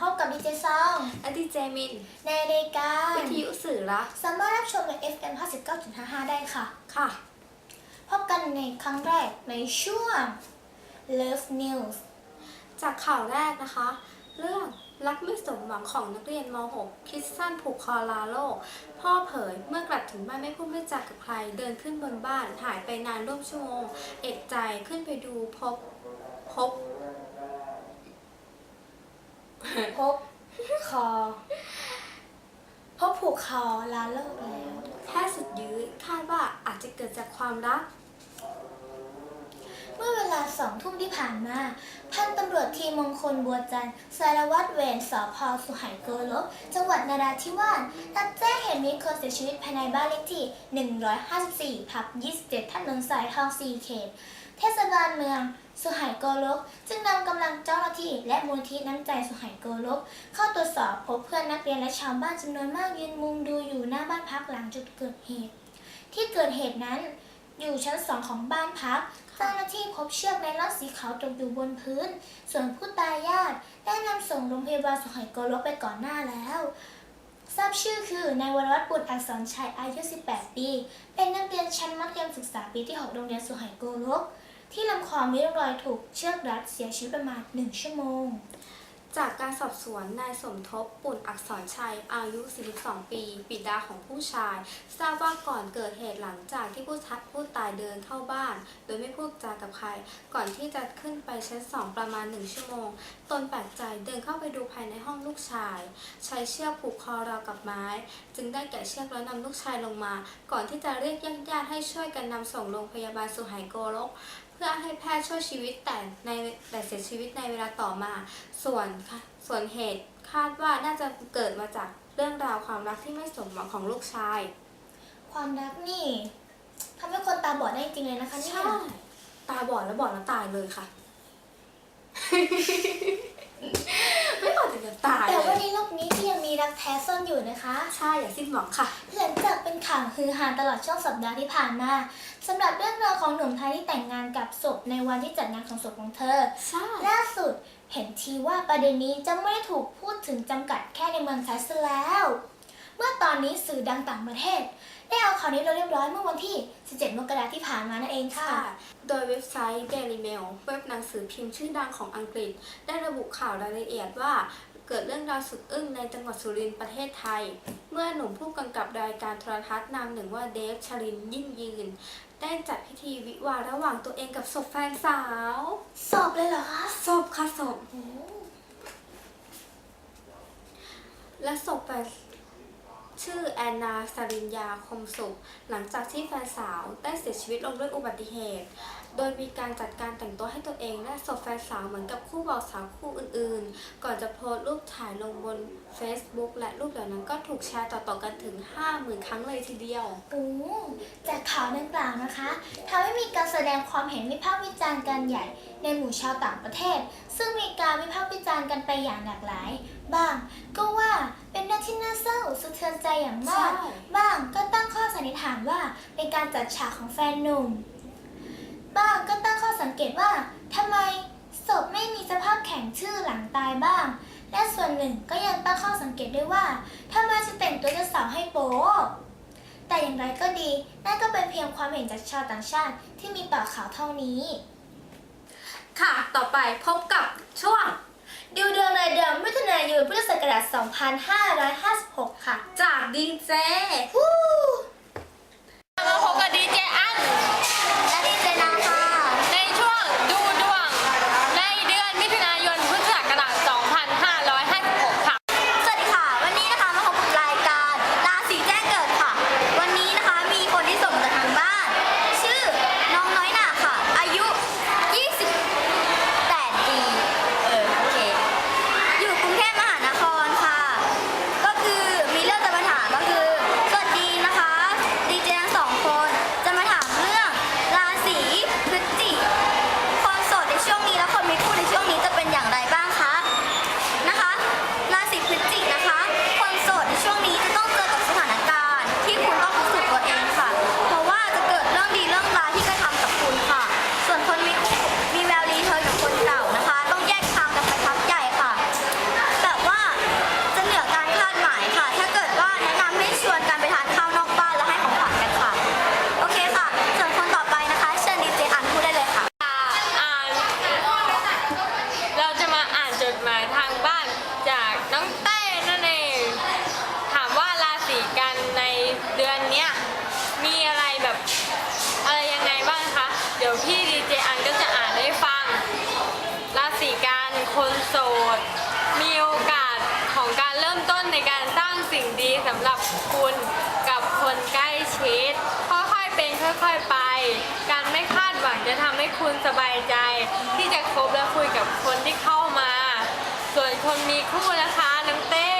พบกับดีเจซองและดีเจมิน ในรายการวิทยุสื่อละสามารถรับชมใน FM 59.55 ได้ค่ะ ค่ะ พบกันในครั้งแรกในช่วง Love News จากข่าวแรกนะคะ เรื่องรักไม่สมหวังของนักเรียนม .6 คิดสั้นผูกคอลาโลก พ่อเผยเมื่อกลับถึงบ้านไม่พูดไม่จากับใคร เดินขึ้นบนบ้านหายไปนานร่วมชั่วโมง เอกใจขึ้นไปดูพบพบ พบคอ พบผูกคอลาโลกแล้วแพทย์สุดยื้อคาดว่าอาจจะเกิดจากความรัก เมื่อเวลาสองทุ่มที่ผ่านมา พันตำรวจทีมงคลบัวจันทร์สารวัตรเวรสพสุไหงโกลก จังหวัดนราธิวาสรับแจ้งเหตุมีคนเสียชีวิตภายในบ้านเลขที่ 154 ทับ 27ถนนสายทอง4เขต เทศบาลเมือง สุไหงโกลก จึงนำกำลังเจ้าหน้าที่และมูลที่น้ำใจสุไหงโกลก เข้าตรวจสอบพบเพื่อนนักเรียนและชาวบ้านจำนวนมากยืนมุงดูอยู่หน้าบ้านพักหลังจุดเกิดเหตุ ที่เกิดเหตุนั้น อยู่ชั้นสองของบ้านพักเจ้าหน้าที่พบเชือกไนล่อนสีขาวตกอยู่บนพื้น ส่วนผู้ตายญาติได้นำส่งโรงพยาบาลสุไหงโกลกไปก่อนหน้าแล้วทราบชื่อคือ นายวรวัตรบุตรอักษรชัยอายุ 18 ปี เป็นนักเรียนชั้นมัธยมศึกษาปีที่ 6 โรงเรียนสุไหงโกลก ที่ลำคอมีร่องรอยถูกเชือกรัดเสียชีวิตประมาณ 1 ชั่วโมง จากการสอบสวนนายสมทบปุ่นอักษรชัยอายุ 42 ปีบิดาของผู้ชาย ทราบว่าก่อนเกิดเหตุหลังจากที่ผู้ทัดผู้ตายเดินเข้าบ้าน โดยไม่พูดจากับใคร ก่อนที่จะขึ้นไปชั้นสองประมาณหนึ่งชั่วโมง ตนแปลกใจเดินเข้าไปดูภายในห้องลูกชาย ใช้เชือกผูกคอราวกับไม้ จึงได้แกะเชือกแล้วนำลูกชายลงมา ก่อนที่จะเรียกญาติๆให้ช่วยกันนำส่งโรงพยาบาลสุไหงโกลก เพื่อให้แพทย์ช่วยชีวิตแต่ในแต่เสียชีวิตในเวลาต่อมา ส่วนค่ะส่วนเหตุคาดว่าน่าจะเกิดมาจากเรื่องราวความรักที่ไม่สมหวังของลูกชาย ความรักนี่ทำให้คนตาบอดได้จริงเลยนะคะเนี่ยตาบอดแล้วบอดแล้วตายเลยค่ะ ไม่บอดถึงกับตายแต่เลว่ายในโลกนี้ที่ยังมีรัก แท้ซ่อนอยู่นะคะ ใช่อย่าสิ้นหวังค่ะหลังจากเป็นข่าวฮือฮาตลอดช่วงสัปดาห์ที่ผ่านมาสำหรับเรื่องราวของหนุ่มไทยที่แต่งงานกับศพในวันที่จัดงานของศพของเธอใช่ล่าสุดเห็นทีว่าประเด็นนี้จะไม่ถูกพูดถึงจำกัดแค่ในเมืองไทยซะแล้ว เมื่อตอนนี้สื่อดังต่างประเทศ ได้เอาข่าวนี้ลงเรียบร้อยเมื่อวันที่ 17 มกราคมที่ผ่านมานั่นเองค่ะค่ะ โดยเว็บไซต์ Daily Mail เว็บหนังสือพิมพ์ชื่อดังของอังกฤษ ได้ระบุข่าวรายละเอียดว่า เกิดเรื่องราวสุดอึ้งในจังหวัดสุรินทร์ประเทศไทย เมื่อหนุ่มผู้กำกับรายการโทรทัศน์นามหนึ่งว่าเดฟชรินยิ่งยืน ได้จัดพิธีวิวาห์ระหว่างตัวเองกับศพแฟนสาวสอบเลยเหรอคะศพค่ะศพโอ้และศพแฟนชื่อแอนนาสรินยาคมสุข หลังจากที่แฟนสาวได้เสียชีวิตลงด้วยอุบัติเหตุ โดยมีการจัดการแต่งตัวให้ตัวเองและศพแฟนสาวเหมือนกับคู่บ่าวสาวคู่อื่นๆ ก่อนจะโพสต์รูปถ่ายลงบน Facebook และรูปเหล่านั้นก็ถูกแชร์ต่อๆกันถึง 50,000 ครั้งเลยทีเดียว โอ้จากข่าวดังกล่าวนะคะทำให้มีการแสดงความเห็นวิพากษ์วิจารณ์กันใหญ่ในหมู่ชาวต่างประเทศ ซึ่งมีการวิพากษ์วิจารณ์กันไปอย่างหลากหลาย บ้างก็ว่าเป็นเรื่องที่น่าเศร้าสะเทือนใจอย่างมากใช่บ้างก็ตั้งข้อสันนิษฐานว่าเป็นการจัดฉากของแฟนหนุ่ม บ้างก็ตั้งข้อสังเกตว่าทำไมศพไม่มีสภาพแข็งชื่อหลังตายบ้าง และส่วนหนึ่งก็ยังตั้งข้อสังเกตด้วยว่าทำไมจะแต่งตัวเจ้าสาวให้โป๊ะแต่อย่างไรก็ดีนั่นก็เป็นเพียงความเห็นจากชาวต่างชาติที่มีต่อข่าวเท่านี้ ค่ะ ต่อไปพบกับช่วงดูดวงรายเดือนมิถุนายนพุทธศักราช 2556 ค่ะ จากดีเจฮู้มาพบกับดีเจอัน มาทางบ้านจากน้องเต้นั่นเองถามว่าราศีกันในเดือนเนี้ยมีอะไรแบบอะไรยังไงบ้างคะ เดี๋ยวพี่ดีเจอันก็จะอ่านให้ฟัง ราศีกันคนโสด มีโอกาสของการเริ่มต้นในการสร้างสิ่งดีสำหรับคุณกับคนใกล้ชิดค่อยๆเป็นค่อยๆไป การไม่คาดหวังจะทำให้คุณสบายใจ ที่จะคบและคุยกับคนที่เข้า คนมีคู่นะคะน้องเต้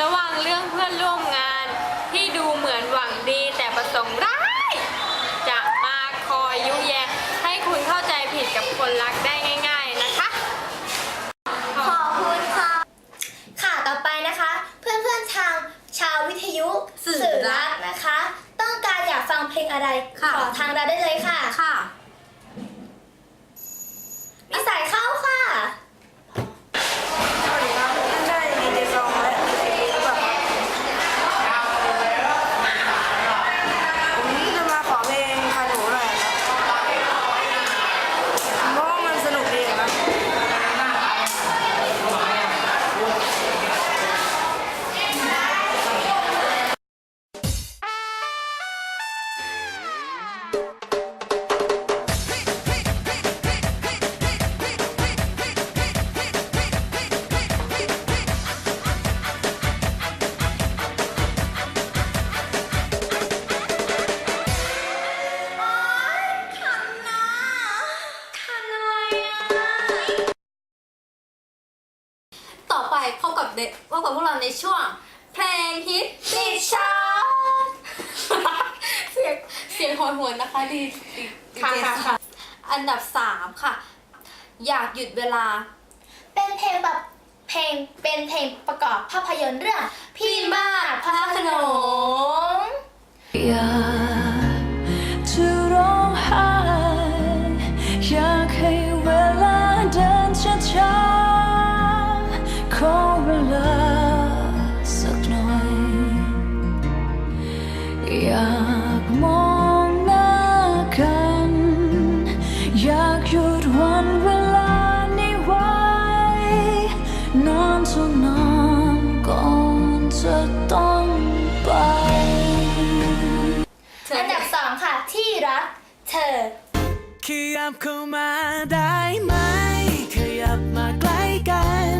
ระวังเรื่องเพื่อนร่วมงาน ที่ดูเหมือนหวังดีแต่ประสงค์ร้าย จะมาคอยยุแยงให้คุณเข้าใจผิดกับคนรักได้ง่าย ๆนะคะ ขอบคุณค่ะ ค่ะต่อไปนะคะ เพื่อนๆทางชาววิทยุสื่อรักนะคะ ต้องการอยากฟังเพลงอะไรค่ะขอทางเราได้เลยค่ะ ช่วง เพลงฮิตติดชาร์ตเสียงเสียงหอนหวนๆนะคะ ดีดีดีค่ะเจค่ะสค่ะ อันดับ3ค่ะ อยากหยุดเวลา เป็นเพลงแบบเพลงเป็นเพลงประกอบภาพยนตร์เรื่องพี่บ้านพระโขนง อยาก รักเธอ ขยับเข้ามาได้ไหม ขยับมาใกล้กัน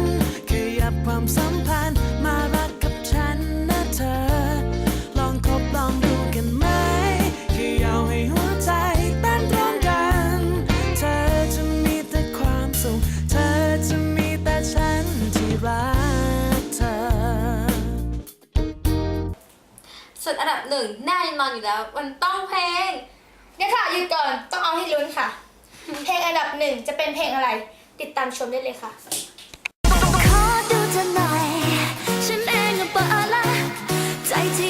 ขยับความสัมพันธ์มารักกับฉันนะเธอ ลองคบลองดูกันไหมขยับให้หัวใจเต้นตรงกัน เธอจะมีแต่ความสุข เธอจะมีแต่ฉันที่รักเธอ ส่วนอันดับหนึ่งแน่นอนอยู่แล้ว มันต้องเพลง เดี๋ยวค่ะหยุดก่อนต้องเอาให้ลุ้นค่ะ เพลงอันดับหนึ่งจะเป็นเพลงอะไร ติดตามชมได้เลยค่ะขอดูเธอหน่อย ฉันเองก็เบอร์ใจที่